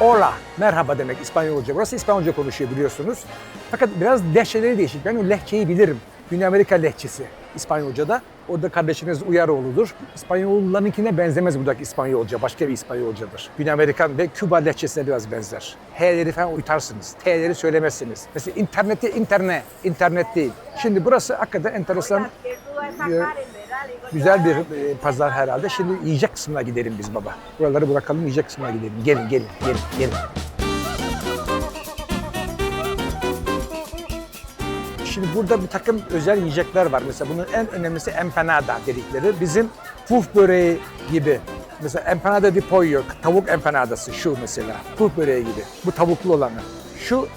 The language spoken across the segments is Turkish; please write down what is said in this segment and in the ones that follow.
Hola, merhaba demek İspanyolca. Burası İspanyolca konuşuyor biliyorsunuz. Fakat biraz lehçeleri değişik. Ben o lehçeyi bilirim. Güney Amerika lehçesi İspanyolca'da. Orada kardeşiniz Uyaroğlu'dur. İspanyollarınkine benzemez buradaki İspanyolca. Başka bir İspanyolcadır. Güney Amerikan ve Küba lehçesine biraz benzer. H'leri falan uyutarsınız. T'leri söylemezsiniz. Mesela internette internet, internet değil. Şimdi burası hakikaten enteresan, güzel bir e, pazar herhalde. Şimdi yiyecek kısmına gidelim biz baba. Buraları bırakalım, yiyecek kısmına gidelim. Gelin, gelin, gelin, gelin. Şimdi burada bir takım özel yiyecekler var. Mesela bunun en önemlisi empanada dedikleri. Bizim puf böreği gibi. Mesela empanada di pollo, tavuk empanadası şu mesela. Puf böreği gibi. Bu tavuklu olanı. Şu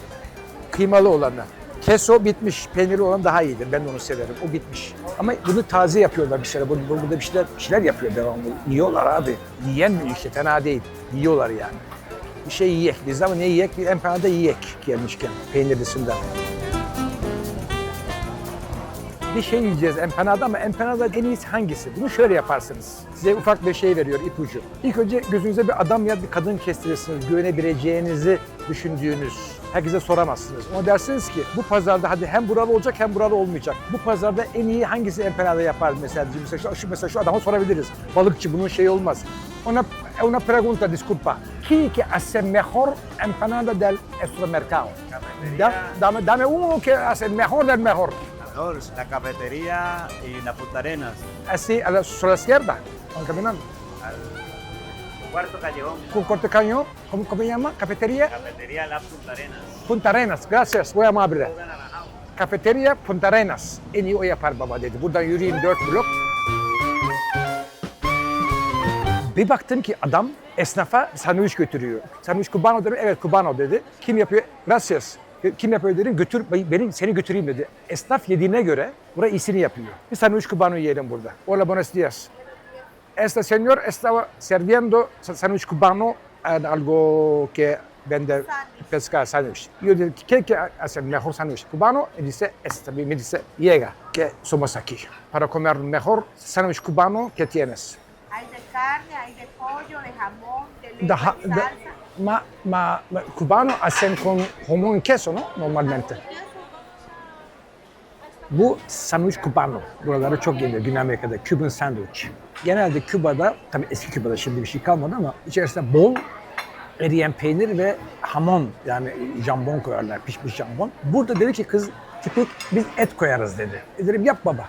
kıymalı olanı. Keso bitmiş, peynirli olan daha iyidir. Ben de onu severim. O bitmiş. Ama bunu taze yapıyorlar bir şeyler. Burada, burada bir şeyler, bir şeyler yapıyor devamlı. Yiyorlar abi. Yiyen mi işte fena değil. Yiyorlar yani. Bir şey yiyek. Biz ama ne yiyek? Bir empanada yiyek gelmişken peynirlisinden. Bir şey yiyeceğiz empanada ama empanada en iyisi hangisi? Bunu şöyle yaparsınız. Size ufak bir şey veriyor ipucu. İlk önce gözünüze bir adam ya bir kadın kestirirsiniz. Güvenebileceğinizi düşündüğünüz. Herkese soramazsınız. Ona dersiniz ki bu pazarda hadi hem buralı olacak hem buralı olmayacak. Bu pazarda en iyi hangisi empanada yapar mesela? Mesela şu, mesela şu adama sorabiliriz. Balıkçı bunun şeyi olmaz. Una, una pregunta, disculpa. ¿Quién que hace mejor empanada del nuestro mercado? Da, dame, dame uno que hace mejor del mejor. La cafetería y la Punta Arenas, así a la, sobre la izquierda, caminando. al cuarto callejón. Con corte cañón, ¿cómo, ¿cómo se llama? Cafetería Cafetería La Punta Arenas. Punta Arenas. Gracias, muy amable. Kafeterya Punta Arenas. En iyi o yapar baba dedi. Buradan yürüyeyim dört blok. Bir baktım ki adam esnafa sandviç götürüyor. Sandviç Cubano dedim. Evet Cubano dedi. Kim yapıyor? Gracias. Kim yapıyor dedim. Götür, benim seni götüreyim dedi. Esnaf yediğine göre buraya iyisini yapıyor. Bir sandviç Cubano yiyelim burada. Hola buenos días. Este señor estaba sirviendo sándwich cubano en algo que vende pesca sándwich. Yo dije, ¿qué que hace mejor sándwich cubano? Y dice, este, me dice, llega, que somos aquí para comer mejor sándwich cubano que tienes. Hay de carne, hay de pollo, de jamón, de leche, de da- salsa. ma, ma, ma- cubano hacen con jamón y queso, ¿no? Normalmente. Bu sandviç Cubano. Buraları çok yenir Güney Amerika'da. Cuban sandwich. Genelde Küba'da, tabii eski Küba'da şimdi bir şey kalmadı ama içerisinde bol eriyen peynir ve hamon yani jambon koyarlar, pişmiş jambon. Burada dedi ki kız tipik biz et koyarız dedi. E dedim yap baba.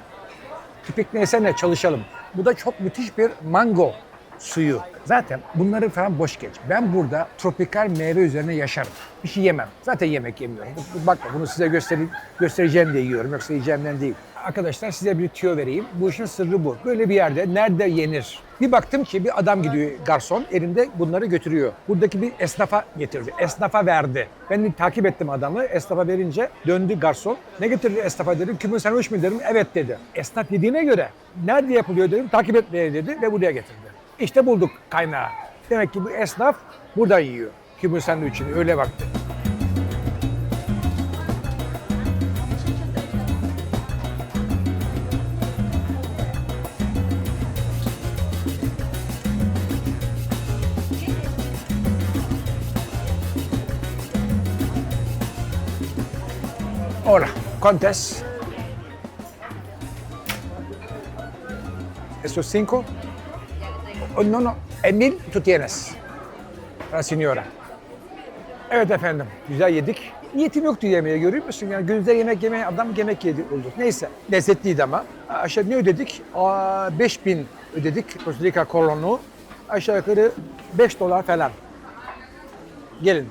Tipik neyse ne çalışalım. Bu da çok müthiş bir mango suyu. Zaten bunları falan boş geç. Ben burada tropikal meyve üzerine yaşarım. Bir şey yemem. Zaten yemek yemiyorum. Bakma bunu size gösteri, göstereceğim diye yiyorum. Yoksa yiyeceğimden değil. Arkadaşlar size bir tüyo vereyim. Bu işin sırrı bu. Böyle bir yerde nerede yenir? Bir baktım ki bir adam gidiyor garson elinde bunları götürüyor. Buradaki bir esnafa getirdi. Esnafa verdi. Ben de takip ettim adamı. Esnafa verince döndü garson. Ne getirdi esnafa dedim. Kübün sandviç mi dedim. Evet dedi. Esnaf yediğine göre nerede yapılıyor dedim. Takip etmeye dedi ve buraya getirdi. İşte bulduk kaynağı. Demek ki bu esnaf burada yiyor. Kübün sandviçini öyle baktı. Hola, ¿cuántas? ¿Esos cinco? No, no. En mil tú tienes. La señora. Evet efendim. Güzel yedik. Niyetim yoktu yemeğe görüyor musun? Yani günde yemek yemeye adam yemek yedi oldu. Neyse. Lezzetliydi ama. Aşağı ne ödedik? Aa, 5000 ödedik. Costa Rica kolonu. Aşağı yukarı 5 dolar falan. Gelin.